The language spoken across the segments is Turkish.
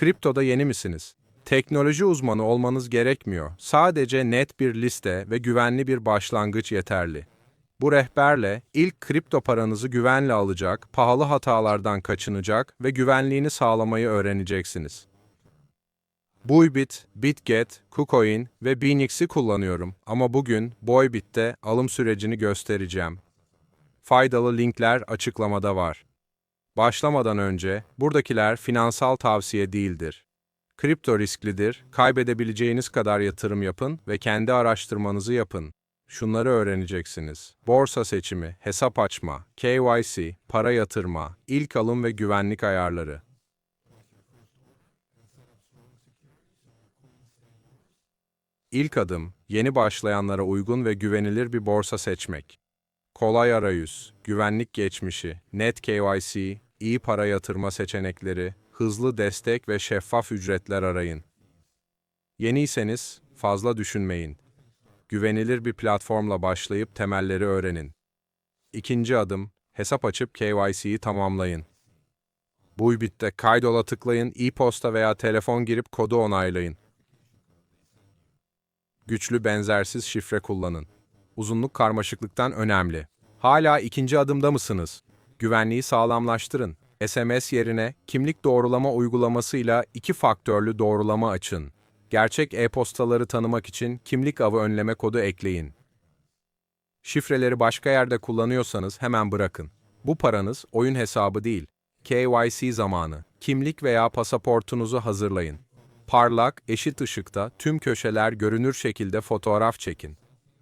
Kriptoda yeni misiniz? Teknoloji uzmanı olmanız gerekmiyor. Sadece net bir liste ve güvenli bir başlangıç yeterli. Bu rehberle ilk kripto paranızı güvenle alacak, pahalı hatalardan kaçınacak ve güvenliğini sağlamayı öğreneceksiniz. Buybit, Bitget, KuCoin ve Binix'i kullanıyorum ama bugün Boybit'te alım sürecini göstereceğim. Faydalı linkler açıklamada var. Başlamadan önce, buradakiler finansal tavsiye değildir. Kripto risklidir, kaybedebileceğiniz kadar yatırım yapın ve kendi araştırmanızı yapın. Şunları öğreneceksiniz. Borsa seçimi, hesap açma, KYC, para yatırma, ilk alım ve güvenlik ayarları. İlk adım, yeni başlayanlara uygun ve güvenilir bir borsa seçmek. Kolay arayüz, güvenlik geçmişi, net KYC, iyi para yatırma seçenekleri, hızlı destek ve şeffaf ücretler arayın. Yeniyseniz fazla düşünmeyin. Güvenilir bir platformla başlayıp temelleri öğrenin. İkinci adım, hesap açıp KYC'yi tamamlayın. Buybit'te kaydola tıklayın, e-posta veya telefon girip kodu onaylayın. Güçlü benzersiz şifre kullanın. Uzunluk karmaşıklıktan önemli. Hala ikinci adımda mısınız? Güvenliği sağlamlaştırın. SMS yerine kimlik doğrulama uygulamasıyla iki faktörlü doğrulama açın. Gerçek e-postaları tanımak için kimlik avı önleme kodu ekleyin. Şifreleri başka yerde kullanıyorsanız hemen bırakın. Bu paranız oyun hesabı değil. KYC zamanı. Kimlik veya pasaportunuzu hazırlayın. Parlak, eşit ışıkta tüm köşeler görünür şekilde fotoğraf çekin.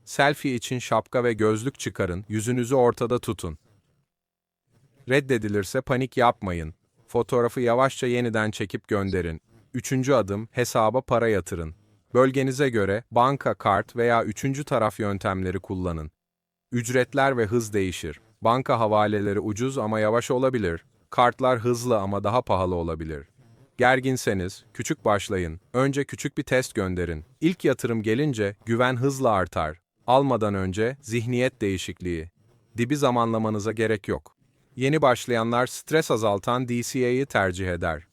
Selfie için şapka ve gözlük çıkarın, yüzünüzü ortada tutun. Reddedilirse panik yapmayın. Fotoğrafı yavaşça yeniden çekip gönderin. Üçüncü adım, hesaba para yatırın. Bölgenize göre banka, kart veya üçüncü taraf yöntemleri kullanın. Ücretler ve hız değişir. Banka havaleleri ucuz ama yavaş olabilir. Kartlar hızlı ama daha pahalı olabilir. Gerginseniz, küçük başlayın. Önce küçük bir test gönderin. İlk yatırım gelince güven hızla artar. Almadan önce zihniyet değişikliği. Dibi zamanlamanıza gerek yok. Yeni başlayanlar stres azaltan DCA'yı tercih eder.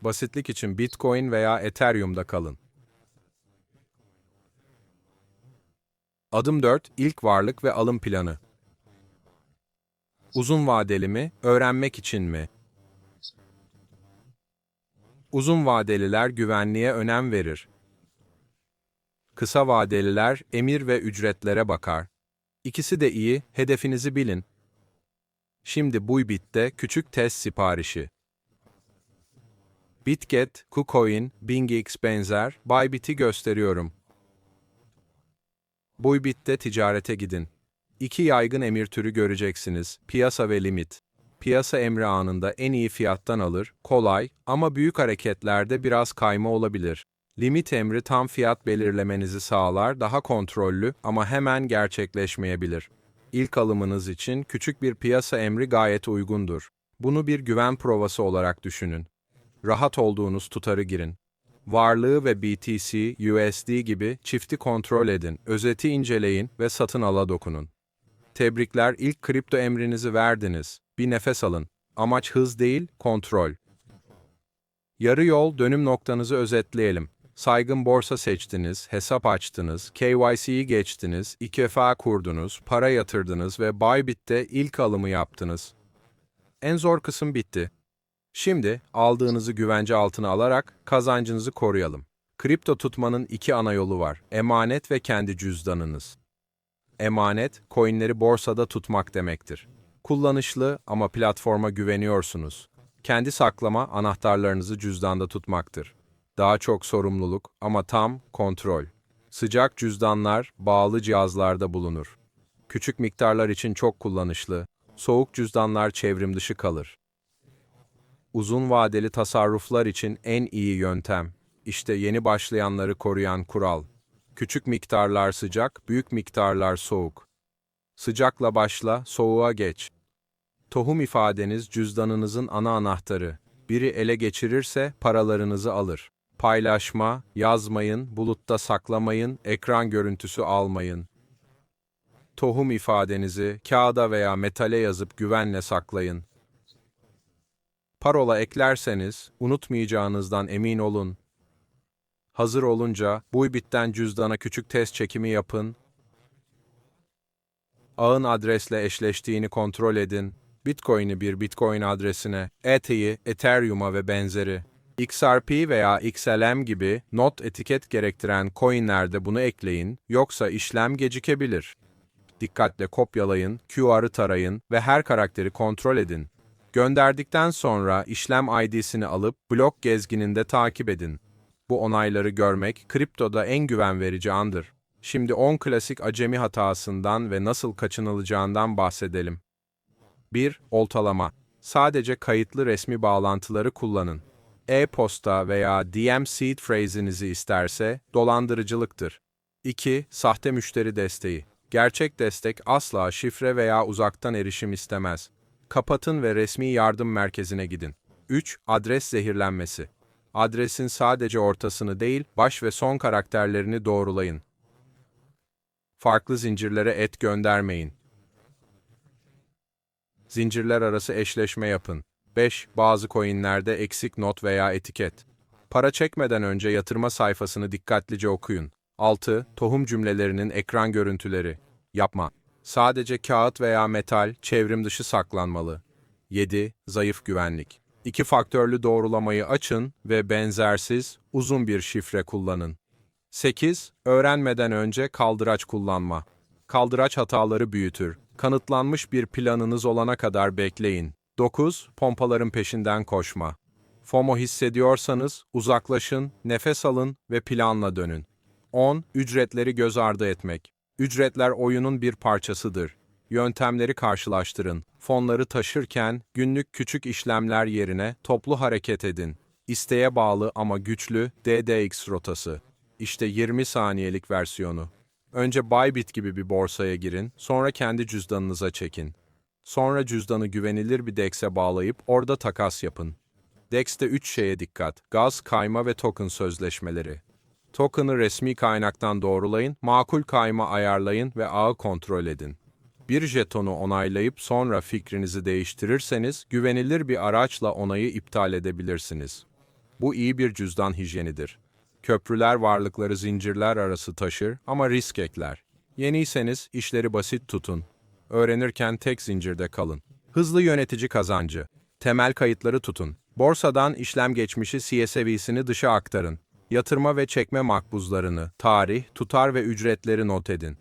Basitlik için Bitcoin veya Ethereum'da kalın. Adım 4. İlk varlık ve alım planı. Uzun vadeli mi, öğrenmek için mi? Uzun vadeliler güvenliğe önem verir. Kısa vadeliler emir ve ücretlere bakar. İkisi de iyi, hedefinizi bilin. Şimdi Buybit'te küçük test siparişi. Bitget, KuCoin, BingX benzer Bybit'i gösteriyorum. Buybit'te ticarete gidin. İki yaygın emir türü göreceksiniz, piyasa ve limit. Piyasa emri anında en iyi fiyattan alır, kolay ama büyük hareketlerde biraz kayma olabilir. Limit emri tam fiyat belirlemenizi sağlar, daha kontrollü ama hemen gerçekleşmeyebilir. İlk alımınız için küçük bir piyasa emri gayet uygundur. Bunu bir güven provası olarak düşünün. Rahat olduğunuz tutarı girin. Varlığı ve BTC, USD gibi çifti kontrol edin, özeti inceleyin ve satın ala dokunun. Tebrikler ilk kripto emrinizi verdiniz. Bir nefes alın. Amaç hız değil, kontrol. Yarı yol dönüm noktanızı özetleyelim. Saygın borsa seçtiniz, hesap açtınız, KYC'yi geçtiniz, İKFA kurdunuz, para yatırdınız ve Bybit'te ilk alımı yaptınız. En zor kısım bitti. Şimdi aldığınızı güvence altına alarak kazancınızı koruyalım. Kripto tutmanın iki ana yolu var. Emanet ve kendi cüzdanınız. Emanet, coinleri borsada tutmak demektir. Kullanışlı ama platforma güveniyorsunuz. Kendi saklama anahtarlarınızı cüzdanda tutmaktır. Daha çok sorumluluk ama tam kontrol. Sıcak cüzdanlar bağlı cihazlarda bulunur. Küçük miktarlar için çok kullanışlı, soğuk cüzdanlar çevrim dışı kalır. Uzun vadeli tasarruflar için en iyi yöntem. İşte yeni başlayanları koruyan kural. Küçük miktarlar sıcak, büyük miktarlar soğuk. Sıcakla başla, soğuğa geç. Tohum ifadeniz cüzdanınızın ana anahtarı. Biri ele geçirirse paralarınızı alır. Paylaşma, yazmayın, bulutta saklamayın, ekran görüntüsü almayın. Tohum ifadenizi kağıda veya metale yazıp güvenle saklayın. Parola eklerseniz unutmayacağınızdan emin olun. Hazır olunca Buybit'ten cüzdana küçük test çekimi yapın. Ağın adresle eşleştiğini kontrol edin. Bitcoin'i bir Bitcoin adresine, ETH'yi Ethereum'a ve benzeri. XRP veya XLM gibi not etiket gerektiren coinlerde bunu ekleyin, yoksa işlem gecikebilir. Dikkatle kopyalayın, QR'ı tarayın ve her karakteri kontrol edin. Gönderdikten sonra işlem ID'sini alıp blok gezgininde takip edin. Bu onayları görmek kriptoda en güven verici andır. Şimdi 10 klasik acemi hatasından ve nasıl kaçınılacağından bahsedelim. 1. Oltalama. Sadece kayıtlı resmi bağlantıları kullanın. E-posta veya DM seed phrase'inizi isterse dolandırıcılıktır. 2. Sahte müşteri desteği. Gerçek destek asla şifre veya uzaktan erişim istemez. Kapatın ve resmi yardım merkezine gidin. 3. Adres zehirlenmesi. Adresin sadece ortasını değil, baş ve son karakterlerini doğrulayın. Farklı zincirlere et göndermeyin. Zincirler arası eşleşme yapın. 5. Bazı coinlerde eksik not veya etiket. Para çekmeden önce yatırma sayfasını dikkatlice okuyun. 6. Tohum cümlelerinin ekran görüntüleri. Yapma. Sadece kağıt veya metal, çevrim dışı saklanmalı. 7. Zayıf güvenlik. İki faktörlü doğrulamayı açın ve benzersiz, uzun bir şifre kullanın. 8. Öğrenmeden önce kaldıraç kullanma. Kaldıraç hataları büyütür. Kanıtlanmış bir planınız olana kadar bekleyin. 9. Pompaların peşinden koşma. FOMO hissediyorsanız uzaklaşın, nefes alın ve planla dönün. 10. Ücretleri göz ardı etmek. Ücretler oyunun bir parçasıdır. Yöntemleri karşılaştırın. Fonları taşırken günlük küçük işlemler yerine toplu hareket edin. İsteğe bağlı ama güçlü DDX rotası. İşte 20 saniyelik versiyonu. Önce Bybit gibi bir borsaya girin, sonra kendi cüzdanınıza çekin. Sonra cüzdanı güvenilir bir DEX'e bağlayıp orada takas yapın. DEX'te 3 şeye dikkat. Gaz, kayma ve token sözleşmeleri. Token'ı resmi kaynaktan doğrulayın, makul kayma ayarlayın ve ağı kontrol edin. Bir jetonu onaylayıp sonra fikrinizi değiştirirseniz güvenilir bir araçla onayı iptal edebilirsiniz. Bu iyi bir cüzdan hijyenidir. Köprüler varlıkları zincirler arası taşır ama risk ekler. Yeniyseniz işleri basit tutun. Öğrenirken tek zincirde kalın. Hızlı yönetici kazancı. Temel kayıtları tutun. Borsadan işlem geçmişi CSV'sini dışa aktarın. Yatırma ve çekme makbuzlarını, tarih, tutar ve ücretleri not edin.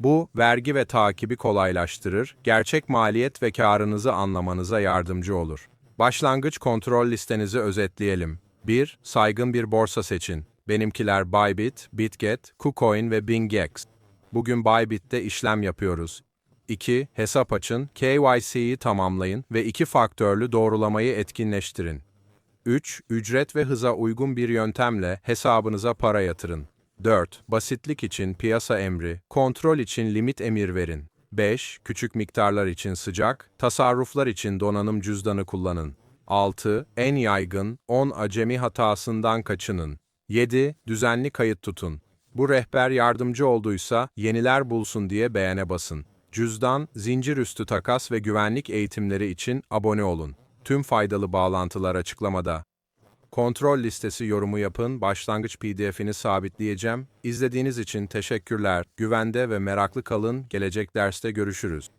Bu, vergi ve takibi kolaylaştırır, gerçek maliyet ve karınızı anlamanıza yardımcı olur. Başlangıç kontrol listenizi özetleyelim. 1. Saygın bir borsa seçin. Benimkiler Bybit, Bitget, KuCoin ve BingX. Bugün Bybit'te işlem yapıyoruz. 2. Hesap açın, KYC'yi tamamlayın ve iki faktörlü doğrulamayı etkinleştirin. 3. Ücret ve hıza uygun bir yöntemle hesabınıza para yatırın. 4. Basitlik için piyasa emri, kontrol için limit emir verin. 5. Küçük miktarlar için sıcak, tasarruflar için donanım cüzdanı kullanın. 6. En yaygın 10 acemi hatasından kaçının. 7. Düzenli kayıt tutun. Bu rehber yardımcı olduysa yeniler bulsun diye beğene basın. Cüzdan, zincir üstü takas ve güvenlik eğitimleri için abone olun. Tüm faydalı bağlantılar açıklamada. Kontrol listesi yorumu yapın, başlangıç PDF'ini sabitleyeceğim. İzlediğiniz için teşekkürler. Güvende ve meraklı kalın, gelecek derste görüşürüz.